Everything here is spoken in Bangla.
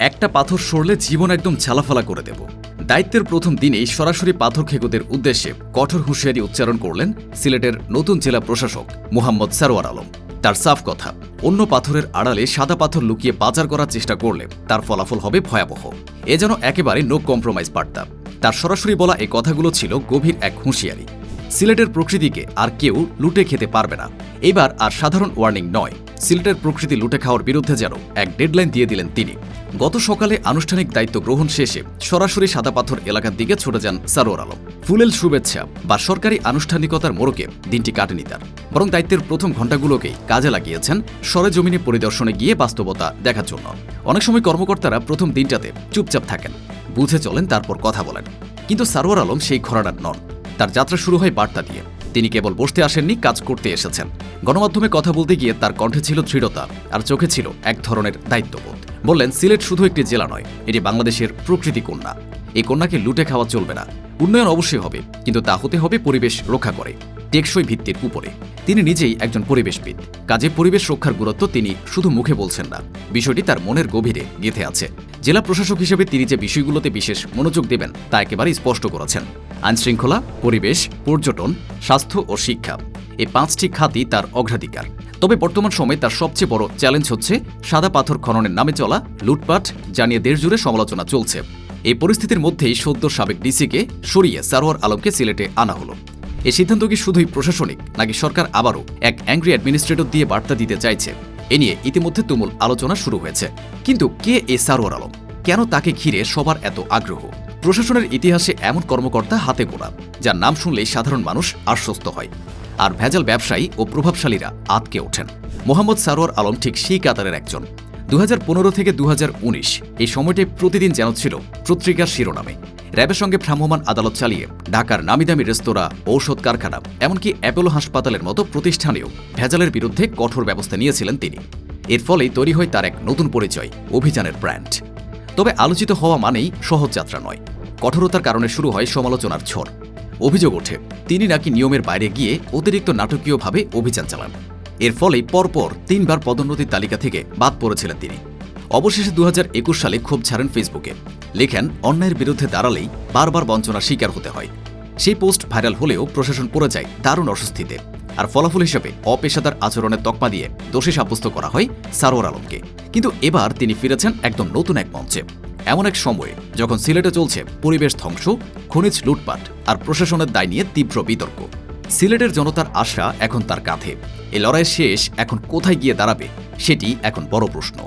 একটা পাথর সরলে জীবন একদম ছালাফালা করে দেব। দায়িত্বের প্রথম দিনেই সরাসরি পাথর খেকোদের উদ্দেশ্যে কঠোর হুঁশিয়ারি উচ্চারণ করলেন সিলেটের নতুন জেলা প্রশাসক মোহাম্মদ সারোয়ার আলম। তার সাফ কথা, অন্য পাথরের আড়ালে সাদা পাথর লুকিয়ে পাচার করার চেষ্টা করলে তার ফলাফল হবে ভয়াবহ। এ যেন একেবারে নো কম্প্রোমাইজ বার্তা। তার সরাসরি বলা এই কথাগুলো ছিল গভীর এক হুঁশিয়ারি। সিলেটের প্রকৃতিকে আর কেউ লুটে খেতে পারবে না। এবার আর সাধারণ ওয়ার্নিং নয়। সিলেটের প্রকৃতি লুটে খাওয়ার বিরুদ্ধে যেন এক ডেডলাইন দিয়ে দিলেন তিনি। গত সকালে আনুষ্ঠানিক দায়িত্ব গ্রহণ শেষে সরাসরি সাদা পাথর এলাকার দিকে ছুটে যান সারোয়ার আলম। ফুলেল শুভেচ্ছা বা সরকারি আনুষ্ঠানিকতার মোড়কে দিনটি কাটেনি তার। বরং দায়িত্বের প্রথম ঘণ্টাগুলোকেই কাজে লাগিয়েছেন সরেজমিনে পরিদর্শনে গিয়ে বাস্তবতা দেখার জন্য। অনেক সময় কর্মকর্তারা প্রথম দিনটাতে চুপচাপ থাকেন, বুঝে চলেন, তারপর কথা বলেন। কিন্তু সারোয়ার আলম সেই ঘরানার নন। তার যাত্রা শুরু হয় বার্তা দিয়ে। তিনি কেবল বসতে আসেননি, কাজ করতে এসেছেন। গণমাধ্যমে কথা বলতে গিয়ে তার কণ্ঠে ছিল দৃঢ়তা আর চোখে ছিল এক ধরনের দায়িত্ববোধ। বললেন, সিলেট শুধু একটি জেলা নয়, এটি বাংলাদেশের প্রকৃতি কন্যা। এই কন্যাকে লুটে খাওয়া চলবে না। উন্নয়ন অবশ্যই হবে, কিন্তু তা হতে হবে পরিবেশ রক্ষা করে। টেকসই ভিত্তির উপরে। তিনি নিজেই একজন পরিবেশবিদ। কাজে পরিবেশ রক্ষার গুরুত্ব তিনি শুধু মুখে বলছেন না, বিষয়টি তার মনের গভীরে গেঁথে আছে। জেলা প্রশাসক হিসেবে তিনি যে বিষয়গুলোতে বিশেষ মনোযোগ দেবেন, তা একেবারে স্পষ্ট করেছেন। আইনশৃঙ্খলা, পরিবেশ, পর্যটন, স্বাস্থ্য ও শিক্ষা এই পাঁচটি খাতই তার অগ্রাধিকার। তবে বর্তমান সময়ে তার সবচেয়ে বড় চ্যালেঞ্জ হচ্ছে সাদা পাথর খননের নামে চলা, লুটপাট, জানিয়ে দেশজুড়ে সমালোচনা চলছে। এই পরিস্থিতির মধ্যেই সদ্য সাবেক ডিসিকে সরিয়ে সারোয়ার আলমকে সিলেটে আনা হলো। এই সিদ্ধান্ত কি শুধুই প্রশাসনিক, নাকি সরকার আবারও এক অ্যাংরি অ্যাডমিনিস্ট্রেটর দিয়ে বার্তা দিতে চাইছে? এ নিয়ে ইতিমধ্যে তুমুল আলোচনা শুরু হয়েছে। কিন্তু কে এ সারোয়ার আলম? কেন তাকে ঘিরে সবার এত আগ্রহ? প্রশাসনের ইতিহাসে এমন কর্মকর্তা হাতে গোনা, যার নাম শুনলেই সাধারণ মানুষ আশ্বস্ত হয়। আর ভেজাল ব্যবসায়ী ও প্রভাবশালীরা আতকে ওঠেন। মোহাম্মদ সারোয়ার আলম ঠিক সেই কাতারের একজন। দু হাজার পনেরো থেকে দু হাজার উনিশ। এই সময়টায় প্রতিদিন যেন ছিল পত্রিকার শিরোনামে। র্যাবের সঙ্গে ভ্রাম্যমাণ আদালত চালিয়ে ঢাকার নামিদামি রেস্তোরাঁ, ঔষধ কারখানা, এমনকি অ্যাপোলো হাসপাতালের মতো প্রতিষ্ঠানেও ভেজালের বিরুদ্ধে কঠোর ব্যবস্থা নিয়েছিলেন তিনি। এর ফলেই তৈরি হয় তার এক নতুন পরিচয়, অভিযানের ব্র্যান্ড। তবে আলোচিত হওয়া মানেই সহজ যাত্রা নয়। কঠোরতার কারণে শুরু হয় সমালোচনার ঝড়। অভিযোগ ওঠে, তিনি নাকি নিয়মের বাইরে গিয়ে অতিরিক্ত নাটকীয়ভাবে অভিযান চালান। এর ফলে পরপর তিনবার পদোন্নতির তালিকা থেকে বাদ পড়েছিলেন তিনি। অবশেষে দুহাজার একুশ সালে ক্ষোভ ছাড়েন ফেসবুকে। লেখেন, অন্যায়ের বিরুদ্ধে দাঁড়ালেই বারবার বঞ্চনার শিকার হতে হয়। সেই পোস্ট ভাইরাল হলেও প্রশাসন পড়ে যায় দারুণ অস্বস্তিতে। আর ফলাফল হিসেবে অপেশাদার আচরণের তকমা দিয়ে দোষী সাব্যস্ত করা হয় সারোয়ার আলমকে। কিন্তু এবার তিনি ফিরেছেন একদম নতুন এক মঞ্চে। এমন এক সময়ে যখন সিলেটে চলছে পরিবেশ ধ্বংস, খনিজ লুটপাট আর প্রশাসনের দায় নিয়ে তীব্র বিতর্ক। সিলেটের জনতার আশা এখন তার কাঁধে। এ লড়াই শেষ এখন কোথায় গিয়ে দাঁড়াবে, সেটি এখন বড় প্রশ্ন।